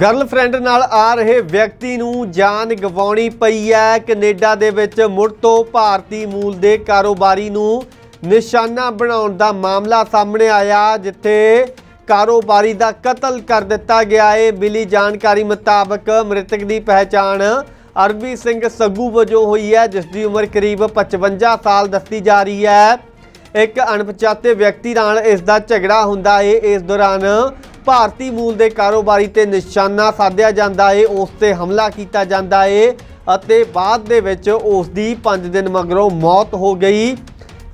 Girlfriend ਨਾਲ ਆ ਰਹੇ ਵਿਅਕਤੀ ਨੂੰ ਜਾਨ ਗਵਾਉਣੀ ਪਈ ਹੈ। ਕੈਨੇਡਾ ਦੇ ਵਿੱਚ ਮੁੜ ਤੋਂ ਭਾਰਤੀ ਮੂਲ ਦੇ ਕਾਰੋਬਾਰੀ ਨੂੰ ਨਿਸ਼ਾਨਾ ਬਣਾਉਣ ਦਾ ਮਾਮਲਾ ਸਾਹਮਣੇ ਆਇਆ, ਜਿੱਥੇ ਕਾਰੋਬਾਰੀ ਦਾ ਕਤਲ ਕਰ ਦਿੱਤਾ ਗਿਆ ਹੈ। ਮਿਲੀ ਜਾਣਕਾਰੀ ਮੁਤਾਬਕ ਮ੍ਰਿਤਕ ਦੀ ਪਹਿਚਾਣ ਅਰਬੀ ਸਿੰਘ ਸੱਗੂ ਵਜੋਂ ਹੋਈ ਹੈ, ਜਿਸ ਦੀ ਉਮਰ ਕਰੀਬ 55 ਸਾਲ ਦੱਸੀ ਜਾ ਰਹੀ ਹੈ। ਇੱਕ ਅਣਪਛਾਤੇ ਵਿਅਕਤੀ ਨਾਲ ਇਸ ਦਾ ਝਗੜਾ ਹੁੰਦਾ ਏ ਇਸ ਦੌਰਾਨ ਭਾਰਤੀ ਮੂਲ ਦੇ ਕਾਰੋਬਾਰੀ ਤੇ ਨਿਸ਼ਾਨਾ ਸਾਧਿਆ ਜਾਂਦਾ ਏ, ਉਸ ਤੇ ਹਮਲਾ ਕੀਤਾ ਜਾਂਦਾ ਏ ਅਤੇ ਬਾਅਦ ਦੇ ਵਿੱਚ ਉਸ ਦੀ 5 ਦਿਨ ਮਗਰੋਂ ਮੌਤ ਹੋ ਗਈ।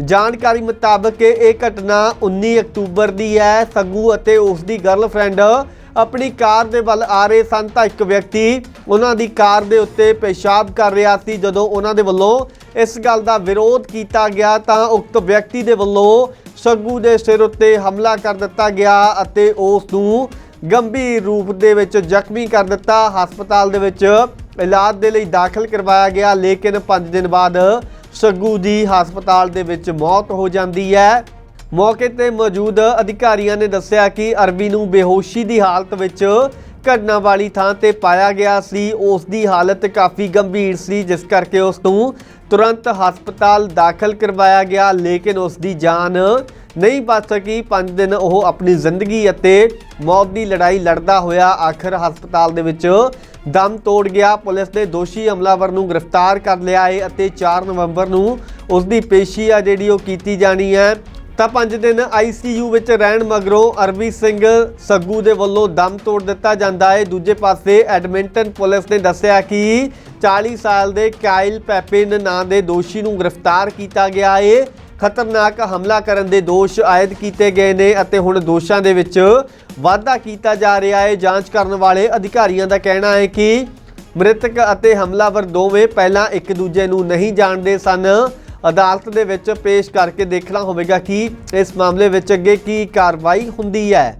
ਜਾਣਕਾਰੀ ਮੁਤਾਬਕ ਇਹ ਘਟਨਾ 19 ਅਕਤੂਬਰ ਦੀ ਹੈ। ਸੱਗੂ ਅਤੇ ਉਸ ਦੀ ਗਰਲਫ੍ਰੈਂਡ ਆਪਣੀ ਕਾਰ ਦੇ ਵੱਲ ਆ ਰਹੇ ਸਨ ਤਾਂ ਇੱਕ ਵਿਅਕਤੀ ਉਹਨਾਂ ਦੀ ਕਾਰ ਦੇ ਉੱਤੇ ਪਿਸ਼ਾਬ ਕਰ ਰਿਹਾ ਸੀ। ਜਦੋਂ ਉਹਨਾਂ ਦੇ ਵੱਲੋਂ ਇਸ ਗੱਲ ਦਾ ਵਿਰੋਧ ਕੀਤਾ ਗਿਆ ਤਾਂ ਉਕਤ ਵਿਅਕਤੀ ਦੇ ਵੱਲੋਂ ਸੱਗੂ ਦੇ ਸਿਰ ਉੱਤੇ ਹਮਲਾ ਕਰ ਦਿੱਤਾ ਗਿਆ ਅਤੇ ਉਸ ਨੂੰ ਗੰਭੀਰ ਰੂਪ ਦੇ ਵਿੱਚ ਜ਼ਖਮੀ ਕਰ ਦਿੱਤਾ। ਹਸਪਤਾਲ ਦੇ ਵਿੱਚ ਇਲਾਜ ਦੇ ਲਈ ਦਾਖਲ ਕਰਵਾਇਆ ਗਿਆ, ਲੇਕਿਨ 5 ਦਿਨ ਬਾਅਦ ਸੱਗੂ ਦੀ ਹਸਪਤਾਲ ਦੇ ਵਿੱਚ ਮੌਤ ਹੋ ਜਾਂਦੀ ਹੈ। ਮੌਕੇ ਤੇ ਮੌਜੂਦ ਅਧਿਕਾਰੀਆਂ ਨੇ ਦੱਸਿਆ ਕਿ ਅਰਬੀ ਨੂੰ ਬੇਹੋਸ਼ੀ ਦੀ ਹਾਲਤ ਵਿੱਚ ਘਟਨਾ ਵਾਲੀ ਥਾਂ ਤੇ ਪਾਇਆ ਗਿਆ ਸੀ। ਉਸ ਦੀ ਹਾਲਤ ਕਾਫੀ ਗੰਭੀਰ ਸੀ, ਜਿਸ ਕਰਕੇ ਉਸ ਨੂੰ ਤੁਰੰਤ ਹਸਪਤਾਲ ਦਾਖਲ ਕਰਵਾਇਆ ਗਿਆ, ਲੇਕਿਨ ਉਸ ਦੀ ਜਾਨ ਨਹੀਂ ਬਚ ਸਕੀ। 5 ਦਿਨ ਉਹ ਆਪਣੀ ਜ਼ਿੰਦਗੀ ਅਤੇ ਮੌਤ ਦੀ ਲੜਾਈ ਲੜਦਾ ਹੋਇਆ ਆਖਰ ਹਸਪਤਾਲ ਦੇ ਵਿੱਚ ਦਮ ਤੋੜ ਗਿਆ। ਪੁਲਿਸ ਨੇ ਦੋਸ਼ੀ ਹਮਲਾਵਰ ਨੂੰ ਗ੍ਰਿਫਤਾਰ ਕਰ ਲਿਆ ਹੈ ਅਤੇ 4 ਨਵੰਬਰ ਨੂੰ ਉਸ ਦੀ ਪੇਸ਼ੀ ਆ ਜਿਹੜੀ ਉਹ ਕੀਤੀ ਜਾਣੀ ਹੈ। ਤਾਂ 5 ਦਿਨ ਆਈਸੀਯੂ ਵਿੱਚ ਰਹਿਣ ਮਗਰੋਂ ਅਰਬੀ ਸਿੰਘ ਸੱਗੂ ਦੇ ਵੱਲੋਂ ਦਮ ਤੋੜ ਦਿੱਤਾ ਜਾਂਦਾ ਹੈ। ਦੂਜੇ ਪਾਸੇ ਐਡਮਿੰਟਨ ਪੁਲਿਸ ਨੇ ਦੱਸਿਆ ਕਿ 40 ਸਾਲ ਦੇ ਕਾਇਲ ਪੈਪਿਨ ਨਾਂ ਦੇ ਦੋਸ਼ੀ ਨੂੰ ਗ੍ਰਿਫਤਾਰ ਕੀਤਾ ਗਿਆ ਹੈ। ਖਤਰਨਾਕ ਹਮਲਾ ਕਰਨ ਦੇ ਦੋਸ਼ ਆਇਦ ਕੀਤੇ ਗਏ ਨੇ ਅਤੇ ਹੁਣ ਦੋਸ਼ਾਂ ਦੇ ਵਿੱਚ ਵਾਧਾ ਕੀਤਾ ਜਾ ਰਿਹਾ ਹੈ। ਜਾਂਚ ਕਰਨ ਵਾਲੇ ਅਧਿਕਾਰੀਆਂ ਦਾ ਕਹਿਣਾ ਹੈ ਕਿ ਮ੍ਰਿਤਕ ਅਤੇ ਹਮਲਾਵਰ ਦੋਵੇਂ ਪਹਿਲਾਂ ਇੱਕ ਦੂਜੇ ਨੂੰ ਨਹੀਂ ਜਾਣਦੇ ਸਨ। ਅਦਾਲਤ ਦੇ ਵਿੱਚ ਪੇਸ਼ ਕਰਕੇ ਦੇਖਣਾ ਹੋਵੇਗਾ ਕਿ ਇਸ ਮਾਮਲੇ ਵਿੱਚ ਅੱਗੇ ਕੀ ਕਾਰਵਾਈ ਹੁੰਦੀ ਹੈ।